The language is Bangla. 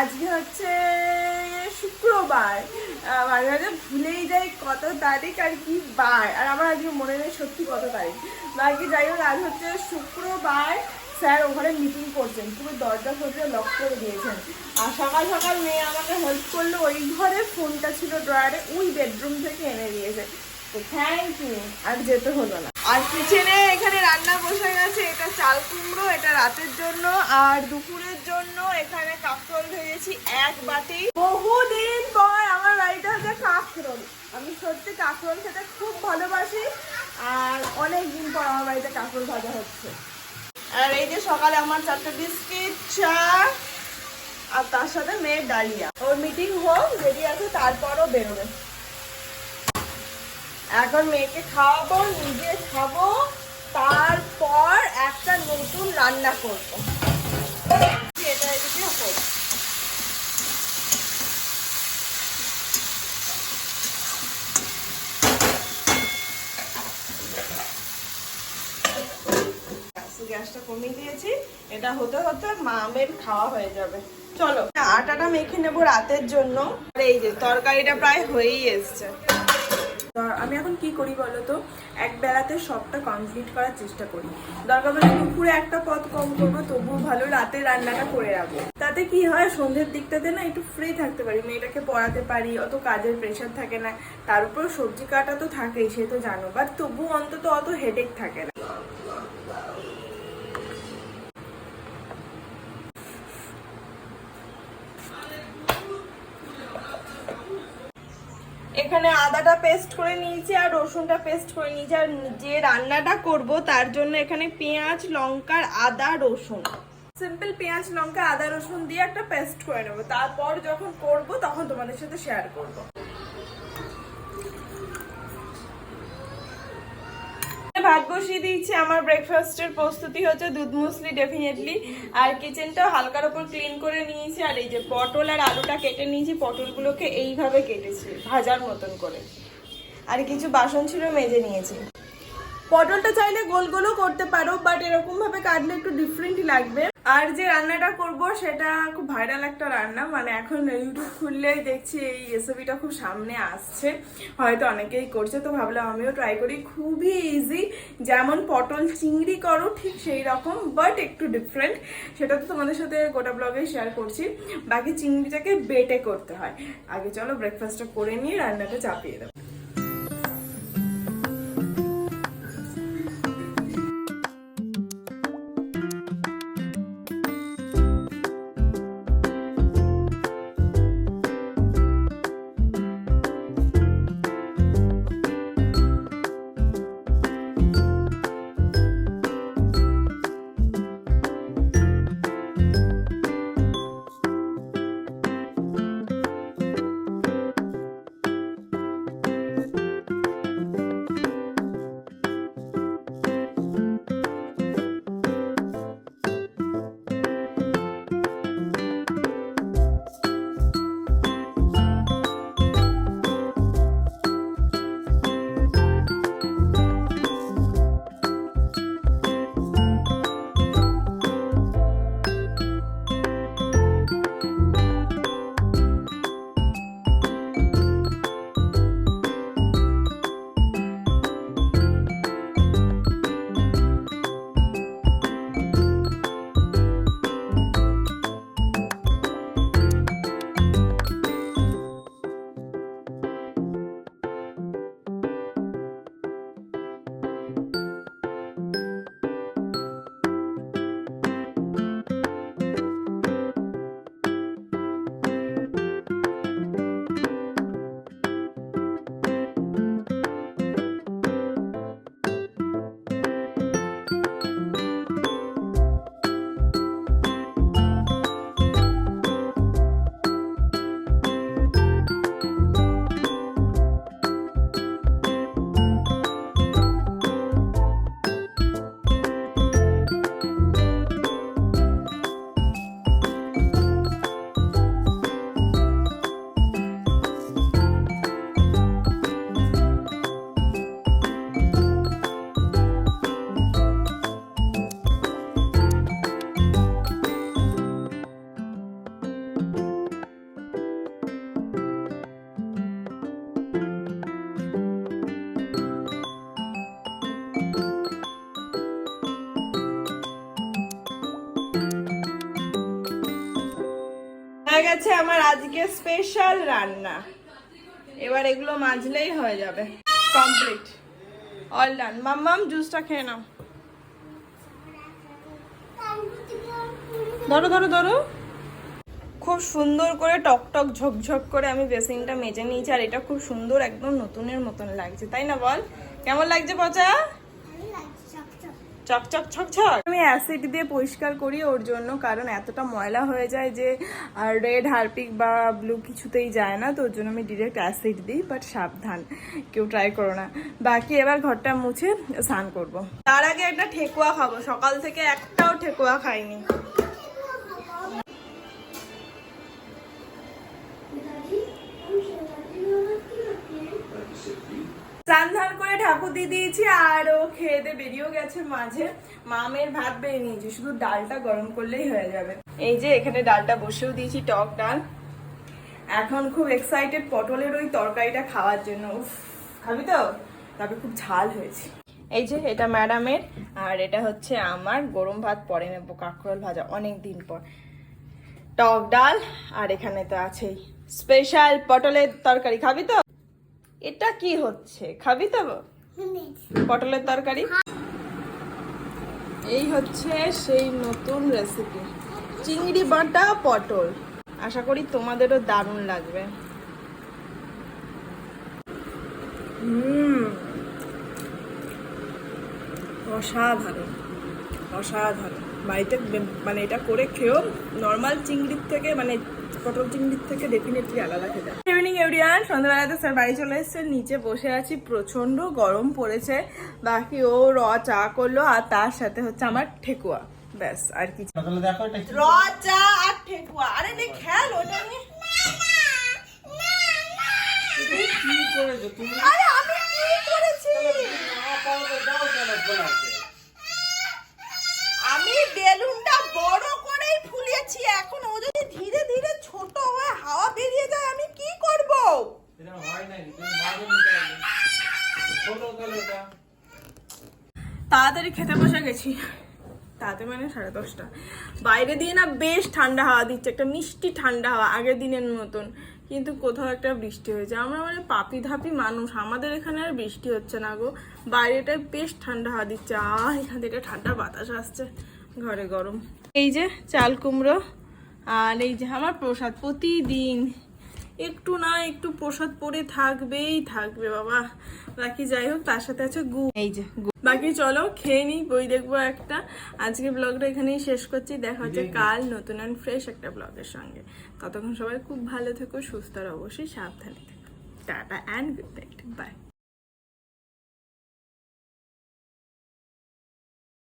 আজকে হচ্ছে শুক্রবার। মাঝে মাঝে ভুলেই যাই কত তারিখ আর কি বার। আর আমার আজকে মনে নেই সত্যি কত তারিখ। বাকি যাই হোক, আজ হচ্ছে শুক্রবার। স্যার ওখানে মিটিং করছেন। পুরো দরজা ফরজা লক করে দিয়েছেন। আর সকাল সকাল মেয়ে আমাকে হেল্প করল। ওই ঘরে ফোনটা ছিল ড্রয়ারে ওই বেডরুম থেকে এনে দিয়েছে। তো থ্যাংক ইউ আর যেতে হলো না। আর কিচেনে এখানে রান্না বসে গেছে। এটা চাল কুমড়ো, এটা রাতের জন্য, আর দুপুরের জন্য এখানে কাঁকরোল ভেজেছি এক বাটি। বহুদিন পর আমার বাড়িতে হচ্ছে কাঁকরোল। আমি সত্যি কাঁকরোল খেতে খুব ভালোবাসি, আর অনেক দিন পর আমার বাড়িতে কাঁকরোল ভাজা হচ্ছে। আর এই যে সকালে আমার চারটে বিস্কিট, চা, আর তার সাথে মেয়ের ডালিয়া। ওর মিটিং হোক রেডি আছে তারপরও বেরোবে। এখন মেয়েকে খাওয়াবো, নিজে খাব, তারপর একটা নতুন রান্না করব। গ্যাসটা কমিয়ে দিয়েছি। এটা হতে হতে মামের খাওয়া হয়ে যাবে। চলো, আটাটা মেখে নেব রাতের জন্য। এই যে তরকারিটা প্রায় হয়েই এসছে। আমি এখন কি করি বলো তো? এক বেলাতে সবটা কমপ্লিট করার চেষ্টা করি। দরকার পড়লে দুপুরে একটা পথ কম করব, তবুও ভালো রাতে রান্নাটা করে রাখব। তাতে কি হয়, সন্ধ্যের দিকটাতে না একটু ফ্রি থাকতে পারি, মেয়েটাকে পড়াতে পারি, অত কাজের প্রেশার থাকে না। তার উপর সবজি কাটা তো থাকেই, সে তো জানো। বাট তবুও অন্তত অত হেডেক থাকে না। এখানে আদাটা পেস্ট করে নিয়েছি আর রসুনটা পেস্ট করে নিয়েছি। আর যে রান্নাটা করব তার জন্য এখানে পেঁয়াজ, লঙ্কার আদা, রসুন। সিম্পল পেঁয়াজ, লঙ্কা, আদা, রসুন দিয়ে একটা পেস্ট করে নেব। তারপর যখন করব তখন তোমাদের সাথে শেয়ার করব। ভাত বসিয়ে দিয়েছি। আমার ব্রেকফাস্টের প্রস্তুতি হচ্ছে দুধ মুসলি ডেফিনেটলি আর কিচেনটা হালকার ওপর ক্লিন করে নিয়েছি। আর এই যে পটল আর আলুটা কেটে নিয়েছি, পটলগুলোকে এইভাবে কেটেছি, ভাজার মতন করে। আর কিছু বাসন ছিল মেজে নিয়েছি। পটলটা চাইলে গোল গোলও করতে পারো বাট এরকম ভাবে কাটলে একটু ডিফারেন্টই লাগবে। আর যে রান্নাটা করব, সেটা খুব ভাইরাল একটা রান্না। মানে এখন ইউটিউব খুললেই দেখছি এই রেসিপিটা খুব সামনে আসছে। হয়তো অনেকেই করছে, তো ভাবলাম আমিও ট্রাই করি। খুবই ইজি যেমন পটল চিংড়ি করো, ঠিক সেই রকম বাট একটু ডিফারেন্ট সেটা তো তোমাদের সাথে গোটা ব্লগে শেয়ার করছি। বাকি চিংড়িটাকে বেটে করতে হয়। আগে চলো ব্রেকফাস্টটা করে নিয়ে রান্নাটা চাপিয়ে দেবো। হয়ে গেছে আমার আজকে স্পেশাল রান্না। এবার এগুলো মাজলেই হয়ে যাবে। কমপ্লিট অল ডান মাম্মাম জুসটা খেয়ে নাও। ধরো ধরো ধরো। খুব সুন্দর করে টক টক ঝকঝক করে আমি বেসিনটা মেজে নিয়েছি, আর এটা খুব সুন্দর একদম নতুনের মতন লাগছে। তাই না বল? কেমন লাগছে পচা? চকচক ছকছক আমি অ্যাসিড দিয়ে পরিষ্কার করি ওর জন্য, কারণ এতটা ময়লা হয়ে যায় যে আর রেড হারপিক বা ব্লু কিছুতেই যায় না, তো ওর জন্য আমি ডিরেক্ট অ্যাসিড দিই বাট সাবধান, কেউ ট্রাই করো না। বাকি এবার ঘরটা মুছে স্নান করব। তার আগে একটা ঠেকুয়া খাব, সকাল থেকে একটাও ঠেকুয়া খাইনি। স্নান ধান করে ঠাকুর দিয়ে দিয়েছি, আর ও খেয়ে দিয়ে বেরিয়েও গেছে মাঝে। মামের ভাত বেরিয়ে নিয়েছি, শুধু ডালটা গরম করলেই হয়ে যাবে। এই যে এখানে ডালটা বসেও দিয়েছি, টক ডাল। এখন খুব এক্সাইটেড পটলের ওই তরকারিটা খাওয়ার জন্য। খাবি তো? তবে খুব ঝাল হয়েছে। এই যে এটা ম্যাডামের, আর এটা হচ্ছে আমার গরম ভাত, পরে নেব কাঁকরোল ভাজা অনেক দিন পর। টক ডাল, আর এখানে তো আছেই। স্পেশাল পটলের তরকারি, খাবি তো? এটা কি হচ্ছে? খাবি তো? পটলের তরকারি? এই হচ্ছে সেই নতুন রেসিপি চিংড়ি বাটা, পটল। আশা করি তোমাদেরও দারুণ লাগবে। হুম। অসাধারণ। অসাধারণ। বাড়িতে মানে এটা করে খেয়েও নর্মাল চিংড়ির থেকে মানে পটল চিংড়ির থেকে ডেফিনেটলি আলাদা খেতে ইভিনিং এভরিয়ান সন্ধ্যাবেলাতে স্যার বাড়ি চলে এসেছে। নিচে বসে আছি। প্রচণ্ড গরম পড়েছে। বাকি ও র চা করল আর তার সাথে হচ্ছে আমার ঠেকুয়া। ব্যাস আর কি র চা আর ঠেকুয়া। আরে নে খেয়াল ওটা নিয়ে কি করেছ? তুমি আরে আমি কি করেছি না পারলে দাও কেন খোলাতে আমি বেলুনটা বড় করেই ফুলিয়েছি এখন ও যদি ধীরে ধীরে ছোট হয়ে হাওয়া বেরিয়ে যায় আমি কি করব এটা হয় না তুমি মাঝে নিতে হবে ছোট তাহলে এটা তাড়াতাড়ি খেতে বসে গেছি। তাতে মানে সাড়ে দশটা। বাইরে দিয়ে না বেশ ঠান্ডা হাওয়া দিচ্ছে, একটা মিষ্টি ঠান্ডা হাওয়া আগের দিনের মতন। কিন্তু কোথাও একটা বৃষ্টি হয়েছে। আমরা মানে পাপি ধাপি মানুষ, আমাদের এখানে আর বৃষ্টি হচ্ছে না গো। বাইরেটায় বেশ ঠান্ডা হাওয়া দিচ্ছে। আহ এখান থেকে ঠান্ডা বাতাস আসছে। ঘরে গরম। এই যে চাল কুমড়ো, আর এই যে আমার প্রসাদ প্রতিদিন একটু না একটু প্রসাদ পরে থাকবেই থাকবে বাবা। বাকি যাই হোক তার সাথে আছে গু। এই যে বাকি চলো খেয়ে নিই বই দেখব একটা। আজকে ব্লগটা এখানেই শেষ করছি। দেখা হচ্ছে কাল নতুন অ্যান্ড ফ্রেশ একটা ব্লগের সঙ্গে। ততক্ষণ সবাই খুব ভালো থেকো সুস্থ আর অবশ্যই সাবধানে থেকো। Tata and good night bye